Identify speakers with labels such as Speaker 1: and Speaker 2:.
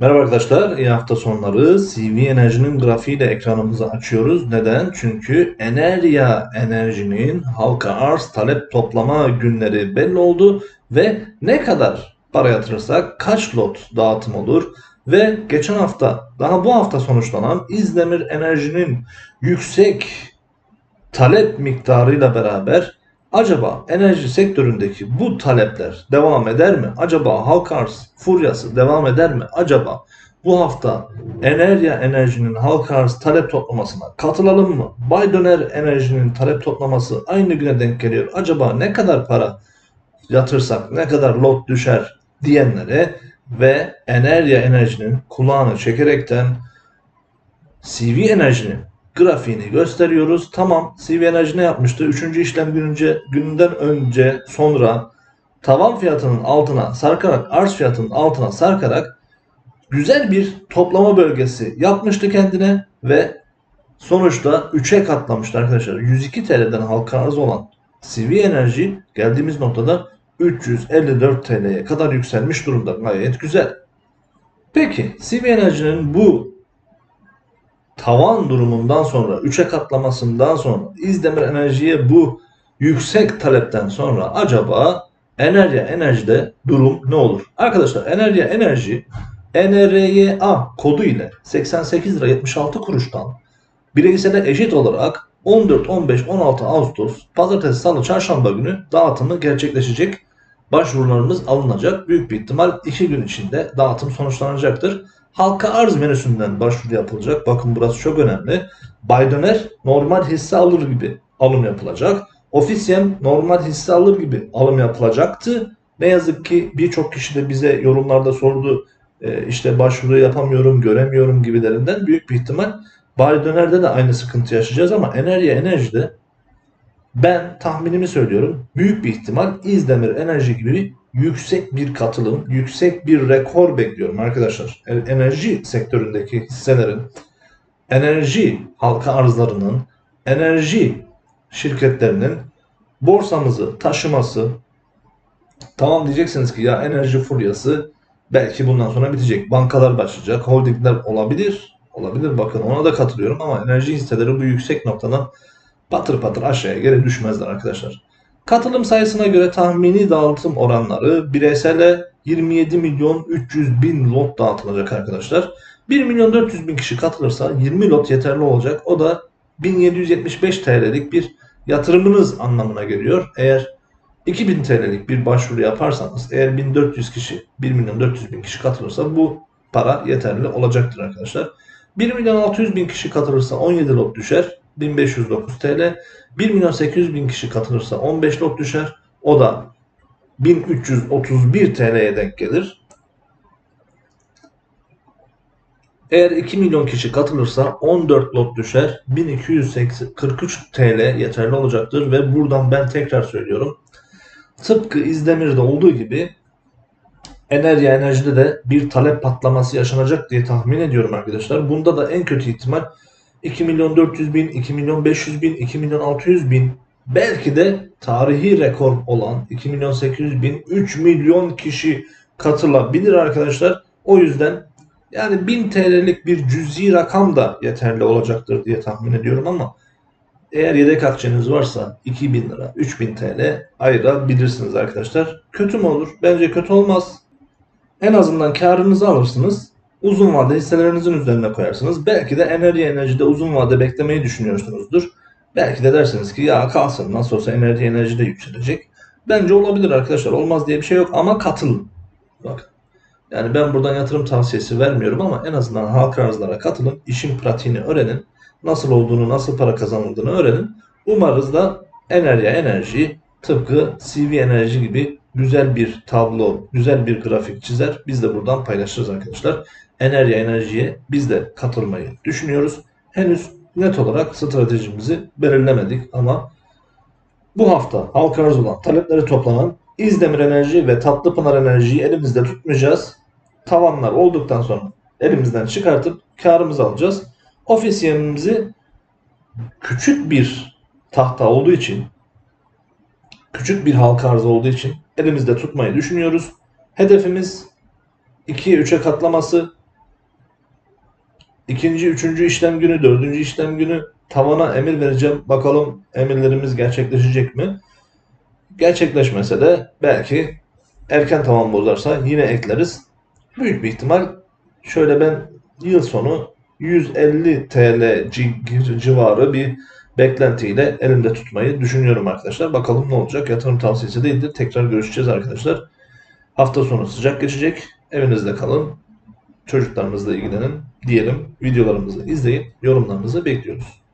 Speaker 1: Merhaba arkadaşlar, iyi hafta sonları. CV Enerji'nin grafiğiyle ekranımızı açıyoruz. Neden? Çünkü Enerya Enerji'nin halka arz talep toplama günleri belli oldu ve ne kadar para yatırırsak kaç lot dağıtım olur ve geçen hafta daha bu hafta sonuçlanan İzdemir Enerji'nin yüksek talep miktarıyla beraber acaba enerji sektöründeki bu talepler devam eder mi? Acaba halk arz furyası devam eder mi? Acaba bu hafta Enerya Enerji'nin halk arz talep toplamasına katılalım mı? Bay Döner Enerji'nin talep toplaması aynı güne denk geliyor. Acaba ne kadar para yatırsak ne kadar lot düşer diyenlere ve Enerya Enerji'nin kulağını çekerekten CV Enerji'nin grafiğini gösteriyoruz. Tamam CV Enerji ne yapmıştı? Üçüncü işlem gününce, gününden önce sonra tavan fiyatının altına sarkarak arz fiyatının altına sarkarak güzel bir toplama bölgesi yapmıştı kendine ve sonuçta 3'e katlamıştı arkadaşlar. 102 TL'den halka arz olan CV Enerji geldiğimiz noktada 354 TL'ye kadar yükselmiş durumda. Gayet güzel. Peki CV Enerji'nin bu tavan durumundan sonra 3'e katlamasından sonra İzdemir Enerji'ye bu yüksek talepten sonra acaba Enerya Enerji'de durum ne olur? Arkadaşlar Enerya Enerji NRYA kodu ile 88 lira 76 kuruştan bireysele eşit olarak 14, 15, 16 Ağustos Pazartesi, Salı, Çarşamba günü dağıtımı gerçekleşecek. Başvurularımız alınacak. Büyük bir ihtimal 2 gün içinde dağıtım sonuçlanacaktır. Halka arz menüsünden başvuru yapılacak. Bakın burası çok önemli. Baydöner normal hisse alır gibi alım yapılacak. Ofisyem normal hisse alır gibi alım yapılacaktı. Ne yazık ki birçok kişi de bize yorumlarda sordu. E, işte başvuru yapamıyorum, göremiyorum gibilerinden büyük bir ihtimal Baydöner'de de aynı sıkıntı yaşayacağız ama Enerji Enerji'de ben tahminimi söylüyorum. Büyük bir ihtimal İzdemir Enerji gibi yüksek bir katılım, yüksek bir rekor bekliyorum arkadaşlar. Enerji sektöründeki hisselerin, enerji halka arzlarının, enerji şirketlerinin borsamızı taşıması tamam diyeceksiniz ki ya enerji furyası belki bundan sonra bitecek. Bankalar başlayacak, holdingler olabilir. Olabilir bakın ona da katılıyorum ama enerji hisseleri bu yüksek noktadan patır patır aşağıya geri düşmezler arkadaşlar. Katılım sayısına göre tahmini dağıtım oranları bireysele 27 milyon 300 bin lot dağıtılacak arkadaşlar. 1 milyon 400 bin kişi katılırsa 20 lot yeterli olacak. O da 1775 TL'lik bir yatırımınız anlamına geliyor. Eğer 2000 TL'lik bir başvuru yaparsanız eğer 1400 kişi 1 milyon 400 bin kişi katılırsa bu para yeterli olacaktır arkadaşlar. 1 milyon 600 bin kişi katılırsa 17 lot düşer. 1509 TL. 1 milyon 800 bin kişi katılırsa 15 lot düşer. O da 1331 TL'ye denk gelir. Eğer 2 milyon kişi katılırsa 14 lot düşer. 1243 TL yeterli olacaktır ve buradan ben tekrar söylüyorum. Tıpkı İzdemir'de olduğu gibi Enerji Enerji'de de bir talep patlaması yaşanacak diye tahmin ediyorum arkadaşlar. Bunda da en kötü ihtimal 2 milyon 400 bin, 2 milyon 500 bin, 2 milyon 600 bin belki de tarihi rekor olan 2 milyon 800 bin, 3 milyon kişi katılabilir arkadaşlar. O yüzden yani 1000 TL'lik bir cüzi rakam da yeterli olacaktır diye tahmin ediyorum ama eğer yedek akçeniz varsa 2000 lira, 3000 TL ayırabilirsiniz arkadaşlar. Kötü mü olur? Bence kötü olmaz. En azından karınızı alırsınız. Uzun vade hisselerinizin üzerine koyarsınız. Belki de enerji enerjide uzun vade beklemeyi düşünüyorsunuzdur. Belki de dersiniz ki ya kalsın nasıl olsa enerji enerjide yükselecek. Bence olabilir arkadaşlar. Olmaz diye bir şey yok ama katılın. Bak. Yani ben buradan yatırım tavsiyesi vermiyorum ama en azından halka arzlara katılın. işin pratiğini öğrenin. Nasıl olduğunu, nasıl para kazanıldığını öğrenin. Umarız da enerji enerji tıpkı CV enerji gibi güzel bir tablo, güzel bir grafik çizer. Biz de buradan paylaşırız arkadaşlar. Enerji enerjiye biz de katılmayı düşünüyoruz. Henüz net olarak stratejimizi belirlemedik ama bu hafta halka arz olan talepleri toplanan İzdemir Enerji ve Tatlıpınar Enerji'yi elimizde tutmayacağız. Tavanlar olduktan sonra elimizden çıkartıp karımızı alacağız. Ofis yemimizi küçük bir tahta olduğu için küçük bir halka arz olduğu için elimizde tutmayı düşünüyoruz. Hedefimiz 2'ye 3'e katlaması ikinci, üçüncü işlem günü, dördüncü işlem günü tavana emir vereceğim. Bakalım emirlerimiz gerçekleşecek mi? Gerçekleşmese de belki erken tavan bozarsa yine ekleriz. Büyük bir ihtimal şöyle ben yıl sonu 150 TL ci- civarı bir beklentiyle elimde tutmayı düşünüyorum arkadaşlar. Bakalım ne olacak. Yatırım tavsiyesi değildir. Tekrar görüşeceğiz arkadaşlar. Hafta sonu sıcak geçecek. Evinizde kalın. Çocuklarınızla ilgilenin diyelim. Videolarımızı izleyin. Yorumlarınızı bekliyoruz.